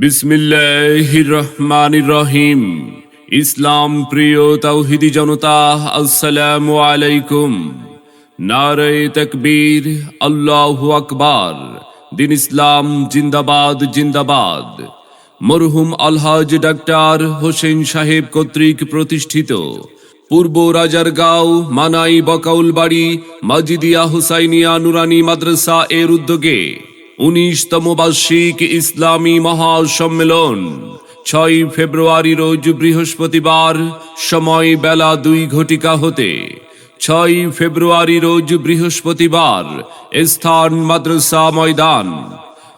বিসমিল্লাহির রহমানির রহিম ইসলাম প্রিয় তাওহিদি জনতা, আসসালামু আলাইকুম। নারে তকবীর, আল্লাহু আকবার। দিন ইসলাম জিন্দাবাদ জিন্দাবাদ। মরহুম আলহাজ ডাক্তার হোসেন সাহেব কর্তৃক প্রতিষ্ঠিত। পূর্ব রাজারগাঁও মানাই বকাউলবাড়ি মাজিদিয়া হুসাইনিয়া নুরানি মাদ্রাসা এর উদ্যোগে উনিশতম বার্ষিক ইসলামী মহাসম্মেলন, ছয় ফেব্রুয়ারি রোজ বৃহস্পতিবার, সময় বেলা দুই ঘটিকা হতে, ছয় ফেব্রুয়ারি রোজ বৃহস্পতিবার, স্থান মাদ্রাসা ময়দান।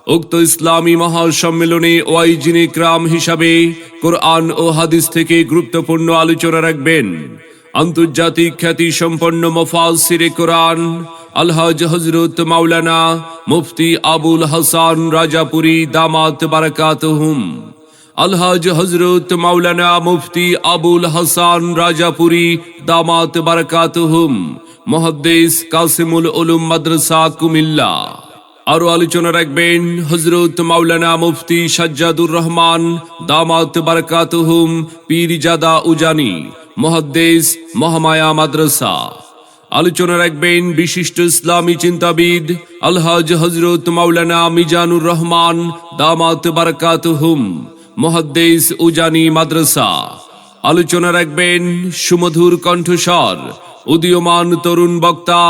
উক্ত ইসলামী মহাসম্মেলনে ওয়াইজিনে ক্রাম হিসাবে কোরআন ও হাদিস থেকে গুরুত্বপূর্ণ আলোচনা রাখবেন। আন্তর্জাতিক খ্যাতি সম্পন্ন মফাসিরে কোরআন, আলহাজ হজরত মাওলানা মুফতি আবুল হাসান রাজাপুরি দামাত বারাকাত হুম আলহাজ হজরত মাওলানা মুফতি আবুল হাসান রাজাপুরি দামাত বারাকাতহুম মহাদ্দেশ কাসিমুল উলুম মাদ্রাসা কুমিল্লা। আরও আলোচনা রাখবেন হজরত মাওলানা মুফতি সাজ্জাদুর রহমান, দামাত বারাকাতহুম পীরজাদা উজানি মহাদ্দেশ মহামায়া মাদ্রাসা। আলোচনা রাখবেন বিশিষ্ট ইসলামী চিন্তাবিদ, আলহাজ হজরত মাওলানা মিজানুর রহমান, দামাত বারাকাতহুম মহাদ্দেশ উজানি মাদ্রাসা। আলোচনা রাখবেন সুমধুর কণ্ঠস্বর, উদীয়মান তরুণ বক্তা,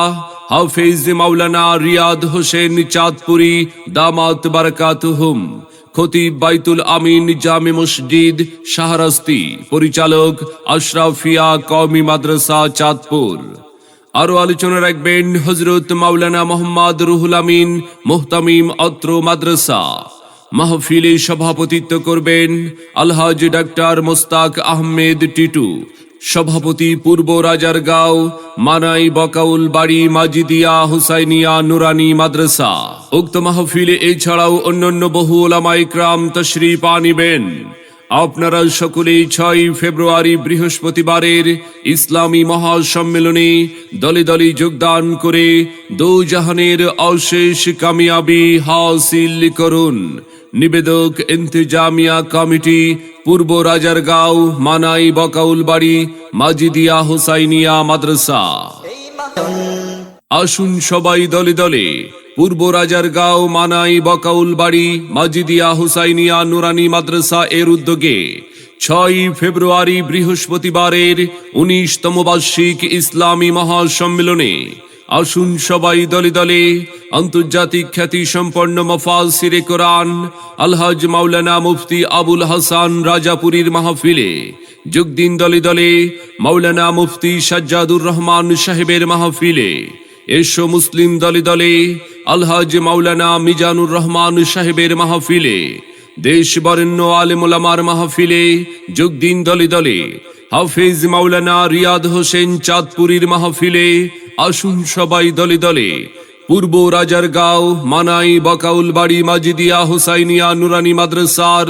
হাফেজ মাওলানা রিয়াদ হোসেন চাঁদপুরি, দামাত বারাকাতুহুম, খতিব বাইতুল আমিন জামে মসজিদ, শাহরাস্তি, পরিচালক আশরাফিয়া কওমি মাদ্রাসা, চাঁদপুর। আরও আলোচনা রাখবেন হজরত মাওলানা মোহাম্মদ রুহুল আমিন, মোহতামিম অত্র মাদ্রাসা। মাহফিলে সভাপতিত্ব করবেন আলহাজ ডাক্তার মোস্তাক আহমেদ টিটু, সভাপতি পূর্ব রাজারগাঁও, মানাই বকাউল বাড়ি মাজিদিয়া হুসাইনিয়া নুরানি মাদ্রাসা। উক্ত মাহফিলে এছাড়াও অন্যান্য বহু ওলামাই ক্রাম তশরিফ আনিবেন। আপনারা সকলেই ছয় ফেব্রুয়ারি বৃহস্পতিবারের ইসলামী মহাসম্মেলনে দলে দলে যোগদান করে দৌজাহানের অশেষ কামিয়াবি হাসিল করুন। নিবেদক ইন্তেজামিয়া কমিটি পূর্ব রাজারগাঁও মানাই বকাউলবাড়ি মাজিদিয়া হুসাইনিয়া মাদ্রাসা। আসুন সবাই দলে দলে পূর্ব রাজার রাজারগাঁও মানাই বকাউল বাড়ি মাজিদিয়া হুসাইনিয়া নুরানি মাদ্রাসা এর উদ্যোগে ছয় ফেব্রুয়ারি বৃহস্পতিবারের উনিশতম বার্ষিক ইসলামী মহাসম্মেলনে আসুন সবাই দলে দলে আন্তর্জাতিক খ্যাতি সম্পন্ন মফাসিরে কোরআন আলহাজ মাওলানা মুফতি আবুল হাসান রাজাপুরীর মাহফিলে যোগ দিন দলে দলে মাওলানা মুফতি সাজ্জাদুর রহমান সাহেবের মাহফিলে এসো মুসলিম দলে দলে আলহাজ মাওলানা মিজানুর রহমান সাহেবের মাহফিলে দেশ বরেণ্য আলেমুলামার মাহফিলে যোগ দিন দলে দলে, হাফিজ মাওলানা রিয়াদ হোসেন চাঁদপুরীর মাহফিলে আসুন সবাই দলে দলে, পূর্ব রাজারগাঁও, মানাই, বকাউল বাড়ি, মাজিদিয়া, হুসাইনিয়া, নুরানি মাদ্রাসার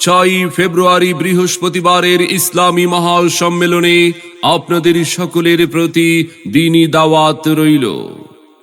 ছয় ফেব্রুয়ারি বৃহস্পতিবারের ইসলামী মহাসম্মেলনে আপনাদের সকলের প্রতি দিনই দাওয়াত রইল।